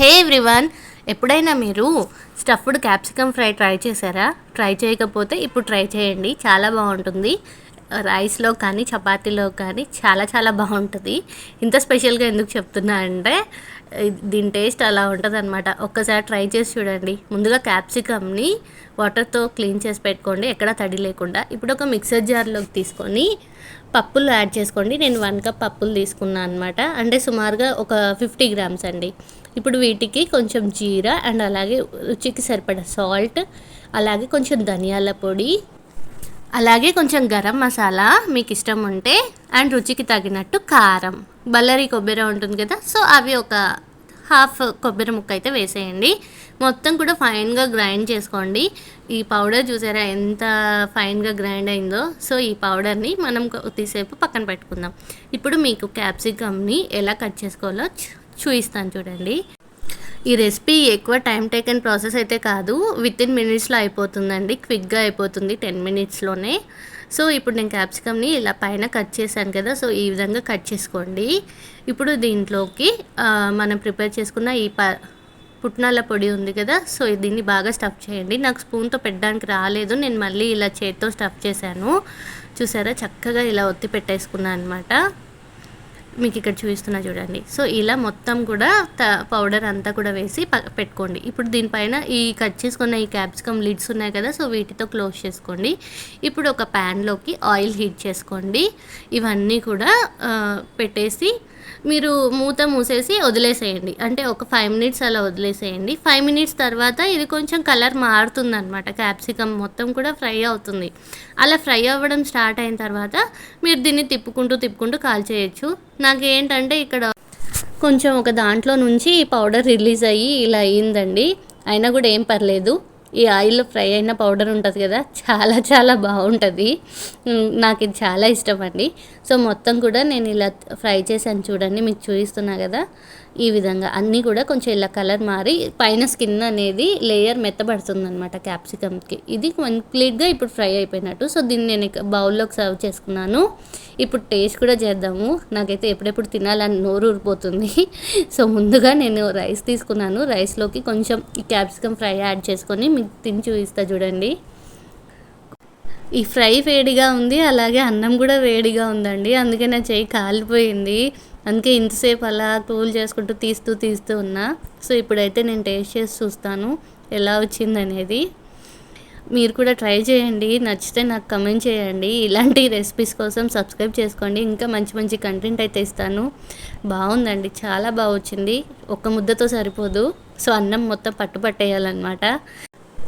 హే everyone ఎప్పుడైనా మీరు stuffed capsicum fry try చేశారా? ట్రై చేయకపోతే ఇప్పుడు ట్రై చేయండి. చాలా బాగుంటుంది. రైస్లో కానీ చపాతీలో కానీ చాలా చాలా బాగుంటుంది. ఇంత స్పెషల్గా ఎందుకు చెప్తున్నా అంటే దీని టేస్ట్ అలా ఉంటుంది అనమాట ఒక్కసారి ట్రై చేసి చూడండి. ముందుగా క్యాప్సికమ్ని వాటర్తో క్లీన్ చేసి పెట్టుకోండి. ఎక్కడ తడి లేకుండా. ఇప్పుడు ఒక మిక్సర్ జార్లోకి తీసుకొని పప్పులు యాడ్ చేసుకోండి. నేను వన్ కప్ పప్పులు తీసుకున్నాను అనమాట అంటే సుమారుగా ఒక ఫిఫ్టీ గ్రామ్స్ అండి. ఇప్పుడు వీటికి కొంచెం జీరా అండ్ అలాగే రుచికి సరిపడా సాల్ట్ అలాగే కొంచెం ధనియాల పొడి అలాగే కొంచెం గరం మసాలా మీకు ఇష్టం ఉంటే అండ్ రుచికి తగినట్టు కారం. బల్లరి కొబ్బరి ఉంటుంది కదా సో అవి ఒక హాఫ్ కొబ్బరి ముక్క అయితే వేసేయండి. మొత్తం కూడా ఫైన్గా గ్రైండ్ చేసుకోండి. ఈ పౌడర్ చూసారా ఎంత ఫైన్గా గ్రైండ్ అయిందో. సో ఈ పౌడర్ని మనం కొద్దిసేపు పక్కన పెట్టుకుందాం. ఇప్పుడు మీకు క్యాప్సికమ్ని ఎలా కట్ చేసుకోవాలో చూపిస్తాను చూడండి. ఈ రెసిపీ ఎక్కువ టైం టేకన్ ప్రాసెస్ అయితే కాదు. విత్ ఇన్ మినిట్స్లో అయిపోతుందండి. క్విక్గా అయిపోతుంది టెన్ మినిట్స్లోనే. సో ఇప్పుడు నేను క్యాప్సికమ్ని ఇలా పైన కట్ చేశాను కదా సో ఈ విధంగా కట్ చేసుకోండి. ఇప్పుడు దీంట్లోకి మనం ప్రిపేర్ చేసుకున్న ఈ ప పుట్నాల పొడి ఉంది కదా సో దీన్ని బాగా స్టఫ్ చేయండి. నాకు స్పూన్తో పెట్టడానికి రాలేదు. నేను మళ్ళీ ఇలా చేత్తో స్టఫ్ చేశాను. చూసారా? చక్కగా ఇలా ఒత్తి పెట్టేసుకున్నాను అనమాట మీకు ఇక్కడ చూపిస్తున్నా చూడండి. సో ఇలా మొత్తం కూడా పౌడర్ అంతా కూడా వేసి పెట్టుకోండి. ఇప్పుడు దీనిపైన ఈ కట్ చేసుకున్న ఈ క్యాప్సికమ్ లిడ్స్ ఉన్నాయి కదా సో వీటితో క్లోజ్ చేసుకోండి. ఇప్పుడు ఒక ప్యాన్లోకి ఆయిల్ హీట్ చేసుకోండి. ఇవన్నీ కూడా పెట్టేసి మీరు మూత మూసేసి వదిలేసేయండి. అంటే ఒక ఫైవ్ మినిట్స్ అలా వదిలేసేయండి. ఫైవ్ మినిట్స్ తర్వాత ఇది కొంచెం కలర్ మారుతుంది అనమాట క్యాప్సికమ్ మొత్తం కూడా ఫ్రై అవుతుంది. అలా ఫ్రై అవ్వడం స్టార్ట్ అయిన తర్వాత మీరు దీన్ని తిప్పుకుంటూ తిప్పుకుంటూ కాల్ చేయొచ్చు నాకు ఏంటంటే ఇక్కడ కొంచెం ఒక దాంట్లో నుంచి పౌడర్ రిలీజ్ అయ్యి ఇలా అయ్యిందండి. అయినా కూడా ఏం పర్లేదు. ఈ ఆయిల్లో ఫ్రై అయిన పౌడర్ ఉంటుంది కదా చాలా చాలా బాగుంటుంది. నాకు ఇది చాలా ఇష్టం అండి సో మొత్తం కూడా నేను ఇలా ఫ్రై చేశాను చూడండి మీకు చూపిస్తున్నా కదా. ఈ విధంగా అన్నీ కూడా కొంచెం ఇలా కలర్ మారి పైన స్కిన్ అనేది లేయర్ మెత్తబడుతుంది అనమాట క్యాప్సికమ్కి. ఇది కంప్లీట్గా ఇప్పుడు ఫ్రై అయిపోయినట్టు. సో దీన్ని నేను బౌల్లోకి సర్వ్ చేసుకున్నాను. ఇప్పుడు టేస్ట్ కూడా చేద్దాము. నాకైతే ఎప్పుడెప్పుడు తినాలని నోరు ఊరిపోతుంది. సో ముందుగా నేను రైస్ తీసుకున్నాను. రైస్లోకి కొంచెం క్యాప్సికమ్ ఫ్రై యాడ్ చేసుకొని మీకు తిని చూపిస్తా చూడండి. ఈ ఫ్రై వేడిగా ఉంది అలాగే అన్నం కూడా వేడిగా ఉందండి. అందుకే నా చెయ్యి కాలిపోయింది. అందుకే ఇంతసేపు అలా కూల్ చేసుకుంటూ తీస్తూ తీస్తూ ఉన్నా. సో ఇప్పుడైతే నేను టేస్ట్ చేసి చూస్తాను ఎలా వచ్చిందనేది. మీరు కూడా ట్రై చేయండి. నచ్చితే నాకు కమెంట్ చేయండి. ఇలాంటి రెసిపీస్ కోసం సబ్స్క్రైబ్ చేసుకోండి. ఇంకా మంచి మంచి కంటెంట్ అయితే ఇస్తాను. బాగుందండి. చాలా బాగా వచ్చింది. ఒక్క ముద్దతో సరిపోదు. సో అన్నం మొత్తం పట్టు పట్టేయాలన్నమాట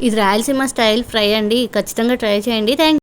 ఇది రాయలసీమ స్టైల్ ఫ్రై అండి. ఖచ్చితంగా ట్రై చేయండి. థ్యాంక్